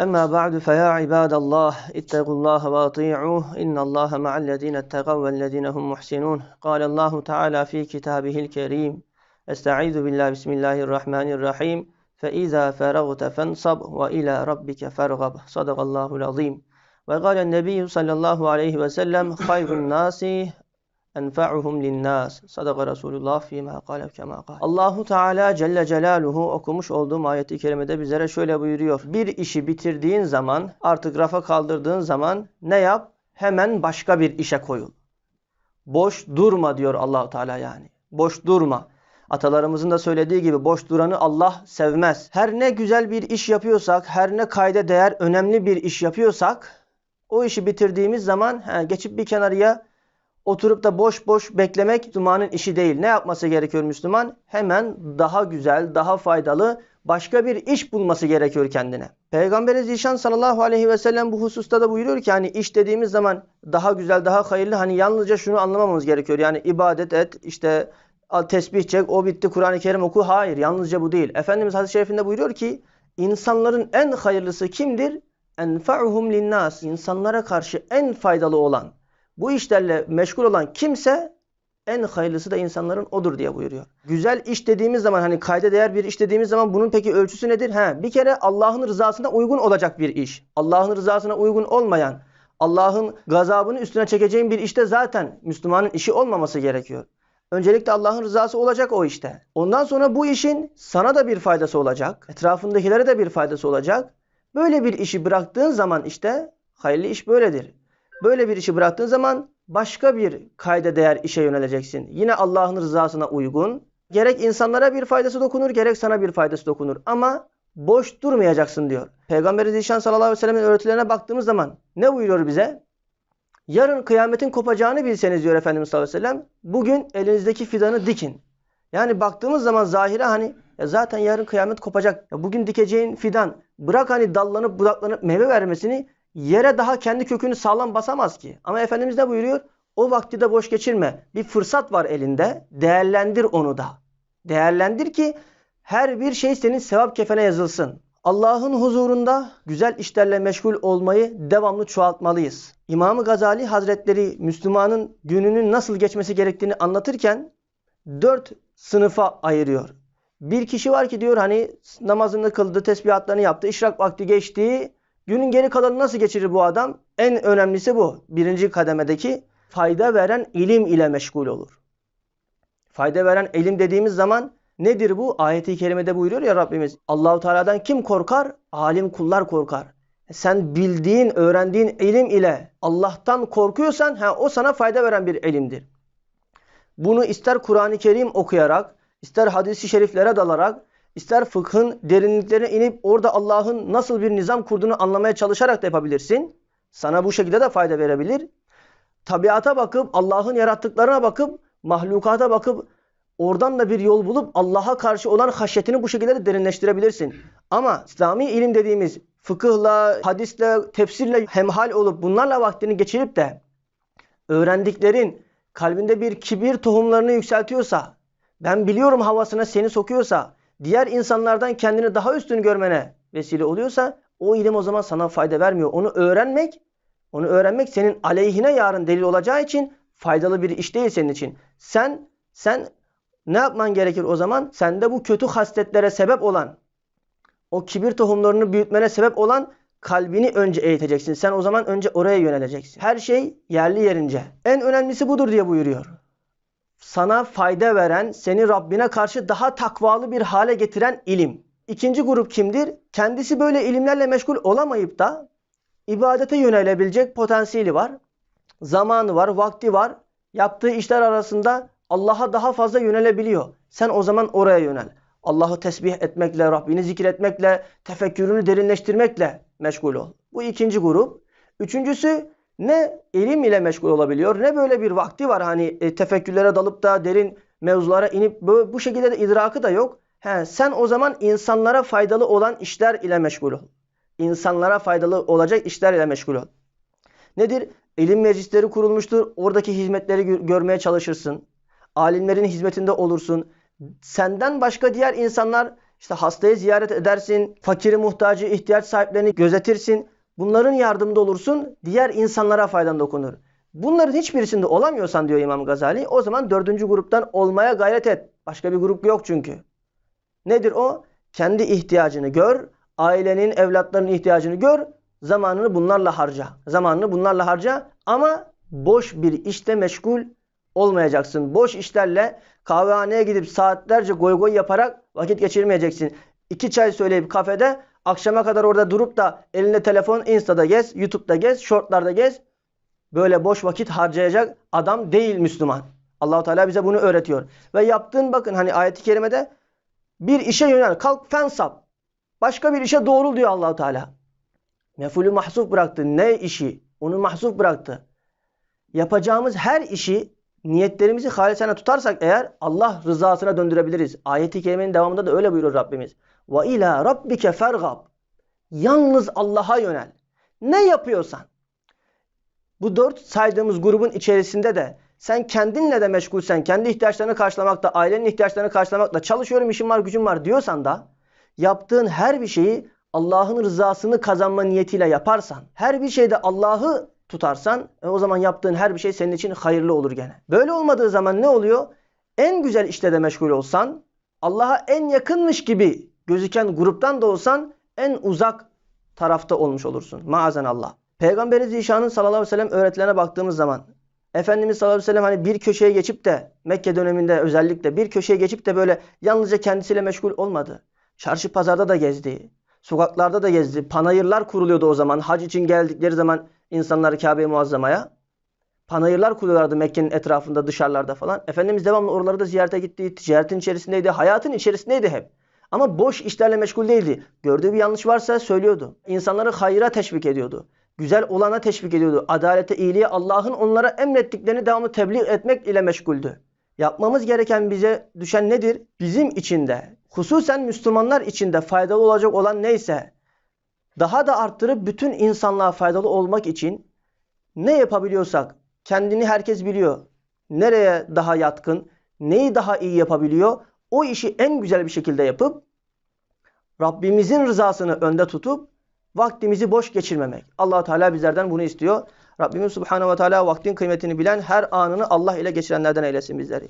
أما بعد فيا عباد الله اتقوا الله وأطيعوه. إن الله مع الذين اتقوا والذين هم محسنون. قال الله تعالى في كتابه الكريم أستعيذ بالله بسم الله الرحمن الرحيم. فإذا فرغت فانصب وإلى ربك فارغب. صدق الله العظيم. وقال النبي صلى الله عليه وسلم خير الناس enfa'uhum linnas. Sadaka Resulullah fîmâ kâle kemâ kâle. Allahu Teala Celle Celaluhu okumuş olduğum ayeti kerimede bizlere şöyle buyuruyor. Bir işi bitirdiğin zaman, artık rafa kaldırdığın zaman ne yap? Hemen başka bir işe koyul. Boş durma diyor Allahu Teala yani. Boş durma. Atalarımızın da söylediği gibi boş duranı Allah sevmez. Her ne güzel bir iş yapıyorsak, her ne kayda değer önemli bir iş yapıyorsak, o işi bitirdiğimiz zaman he, geçip bir kenarıya oturup da boş boş beklemek Müslümanın işi değil. Ne yapması gerekiyor Müslüman? Hemen daha güzel, daha faydalı başka bir iş bulması gerekiyor kendine. Peygamber Zişan sallallahu aleyhi ve sellem bu hususta da buyuruyor ki hani iş dediğimiz zaman daha güzel, daha hayırlı hani yalnızca şunu anlamamamız gerekiyor. Yani ibadet et, işte tesbih çek, o bitti Kur'an-ı Kerim oku. Hayır, yalnızca bu değil. Efendimiz hadis-i şerifinde buyuruyor ki insanların en hayırlısı kimdir? Enfa'uhum linnas. İnsanlara karşı en faydalı olan bu işlerle meşgul olan kimse en hayırlısı da insanların odur diye buyuruyor. Güzel iş dediğimiz zaman hani kayda değer bir iş dediğimiz zaman bunun peki ölçüsü nedir? He, bir kere Allah'ın rızasına uygun olacak bir iş. Allah'ın rızasına uygun olmayan, Allah'ın gazabını üstüne çekeceğin bir işte zaten Müslümanın işi olmaması gerekiyor. Öncelikle Allah'ın rızası olacak o işte. Ondan sonra bu işin sana da bir faydası olacak. Etrafındakilere de bir faydası olacak. Böyle bir işi bıraktığın zaman işte hayırlı iş böyledir. Böyle bir işi bıraktığın zaman başka bir kayda değer işe yöneleceksin. Yine Allah'ın rızasına uygun. Gerek insanlara bir faydası dokunur, gerek sana bir faydası dokunur. Ama boş durmayacaksın diyor. Peygamber Zişan sallallahu aleyhi ve sellem'in öğretilerine baktığımız zaman ne buyuruyor bize? Yarın kıyametin kopacağını bilseniz diyor Efendimiz sallallahu aleyhi ve sellem. Bugün elinizdeki fidanı dikin. Yani baktığımız zaman zahire hani ya zaten yarın kıyamet kopacak. Ya bugün dikeceğin fidan bırak hani dallanıp budaklanıp meyve vermesini yere daha kendi kökünü sağlam basamaz ki. Ama Efendimiz ne buyuruyor? O vakti de boş geçirme. Bir fırsat var elinde. Değerlendir onu da. Değerlendir ki her bir şey senin sevap kefene yazılsın. Allah'ın huzurunda güzel işlerle meşgul olmayı devamlı çoğaltmalıyız. İmam-ı Gazali Hazretleri Müslümanın gününün nasıl geçmesi gerektiğini anlatırken dört sınıfa ayırıyor. Bir kişi var ki diyor hani namazını kıldı, tesbihatlarını yaptı, işrak vakti geçti, Günün geri kalanını nasıl geçirir bu adam? En önemlisi bu. Birinci kademedeki fayda veren ilim ile meşgul olur. Fayda veren ilim dediğimiz zaman nedir bu? Ayeti kerimede buyuruyor ya Rabbimiz. Allahu Teala'dan kim korkar? Alim kullar korkar. Sen bildiğin, öğrendiğin ilim ile Allah'tan korkuyorsan ha, o sana fayda veren bir ilimdir. Bunu ister Kur'an-ı Kerim okuyarak, ister hadisi şeriflere dalarak, İster fıkhın derinliklerine inip orada Allah'ın nasıl bir nizam kurduğunu anlamaya çalışarak da yapabilirsin. Sana bu şekilde de fayda verebilir. Tabiata bakıp, Allah'ın yarattıklarına bakıp, mahlukata bakıp oradan da bir yol bulup Allah'a karşı olan haşyetini bu şekilde de derinleştirebilirsin. Ama İslami ilim dediğimiz fıkıhla, hadisle, tefsirle hemhal olup bunlarla vaktini geçirip de öğrendiklerin kalbinde bir kibir tohumlarını yükseltiyorsa, ben biliyorum havasına seni sokuyorsa, diğer insanlardan kendini daha üstün görmene vesile oluyorsa o ilim o zaman sana fayda vermiyor. Onu öğrenmek, onu öğrenmek senin aleyhine yarın delil olacağı için faydalı bir iş değil senin için. Sen sen ne yapman gerekir o zaman? Sende bu kötü hasletlere sebep olan, o kibir tohumlarını büyütmene sebep olan kalbini önce eğiteceksin. Sen o zaman önce oraya yöneleceksin. Her şey yerli yerince. En önemlisi budur diye buyuruyor sana fayda veren, seni Rabbine karşı daha takvalı bir hale getiren ilim. İkinci grup kimdir? Kendisi böyle ilimlerle meşgul olamayıp da ibadete yönelebilecek potansiyeli var. Zamanı var, vakti var. Yaptığı işler arasında Allah'a daha fazla yönelebiliyor. Sen o zaman oraya yönel. Allah'ı tesbih etmekle, Rabbini zikretmekle, tefekkürünü derinleştirmekle meşgul ol. Bu ikinci grup. Üçüncüsü ne ilim ile meşgul olabiliyor ne böyle bir vakti var hani e, tefekkürlere dalıp da derin mevzulara inip bu, bu şekilde de idrakı da yok. He, sen o zaman insanlara faydalı olan işler ile meşgul ol. İnsanlara faydalı olacak işler ile meşgul ol. Nedir? İlim meclisleri kurulmuştur. Oradaki hizmetleri görmeye çalışırsın. Alimlerin hizmetinde olursun. Senden başka diğer insanlar işte hastayı ziyaret edersin, fakiri muhtacı ihtiyaç sahiplerini gözetirsin. Bunların yardımında olursun, diğer insanlara faydan dokunur. Bunların hiçbirisinde olamıyorsan diyor İmam Gazali, o zaman dördüncü gruptan olmaya gayret et. Başka bir grup yok çünkü. Nedir o? Kendi ihtiyacını gör, ailenin, evlatlarının ihtiyacını gör, zamanını bunlarla harca. Zamanını bunlarla harca ama boş bir işte meşgul olmayacaksın. Boş işlerle kahvehaneye gidip saatlerce goy goy yaparak vakit geçirmeyeceksin. İki çay söyleyip kafede akşama kadar orada durup da elinde telefon Insta'da gez, YouTube'da gez, shortlarda gez. Böyle boş vakit harcayacak adam değil Müslüman. Allahu Teala bize bunu öğretiyor. Ve yaptığın bakın hani ayeti kerimede bir işe yönel. Kalk fensap. Başka bir işe doğrul diyor Allahu Teala. Mefulü mahsuf bıraktı. Ne işi? Onu mahsuf bıraktı. Yapacağımız her işi niyetlerimizi halisane tutarsak eğer Allah rızasına döndürebiliriz. Ayeti kerimenin devamında da öyle buyuruyor Rabbimiz. Ve ila rabbike fergab. Yalnız Allah'a yönel. Ne yapıyorsan. Bu dört saydığımız grubun içerisinde de sen kendinle de meşgulsen, kendi ihtiyaçlarını karşılamakta, ailenin ihtiyaçlarını karşılamakta, çalışıyorum, işim var, gücüm var diyorsan da yaptığın her bir şeyi Allah'ın rızasını kazanma niyetiyle yaparsan, her bir şeyde Allah'ı tutarsan e, o zaman yaptığın her bir şey senin için hayırlı olur gene. Böyle olmadığı zaman ne oluyor? En güzel işte de meşgul olsan, Allah'a en yakınmış gibi gözüken gruptan da olsan en uzak tarafta olmuş olursun. Maazan Allah. Peygamberi Zişan'ın sallallahu aleyhi ve sellem öğretilerine baktığımız zaman Efendimiz sallallahu aleyhi ve sellem hani bir köşeye geçip de Mekke döneminde özellikle bir köşeye geçip de böyle yalnızca kendisiyle meşgul olmadı. Çarşı pazarda da gezdi. Sokaklarda da gezdi. Panayırlar kuruluyordu o zaman. Hac için geldikleri zaman insanlar Kabe-i Muazzama'ya. Panayırlar kuruyorlardı Mekke'nin etrafında, dışarılarda falan. Efendimiz devamlı oraları da ziyarete gitti. Ticaretin içerisindeydi. Hayatın içerisindeydi hep. Ama boş işlerle meşgul değildi. Gördüğü bir yanlış varsa söylüyordu. İnsanları hayra teşvik ediyordu. Güzel olana teşvik ediyordu. Adalete, iyiliğe, Allah'ın onlara emrettiklerini devamlı tebliğ etmek ile meşguldü. Yapmamız gereken bize düşen nedir? Bizim içinde, hususen Müslümanlar içinde faydalı olacak olan neyse, daha da arttırıp bütün insanlığa faydalı olmak için ne yapabiliyorsak, kendini herkes biliyor. Nereye daha yatkın, neyi daha iyi yapabiliyor, o işi en güzel bir şekilde yapıp, Rabbimizin rızasını önde tutup, vaktimizi boş geçirmemek. allah Teala bizlerden bunu istiyor. Rabbimiz Subhanahu ve Teala vaktin kıymetini bilen her anını Allah ile geçirenlerden eylesin bizleri.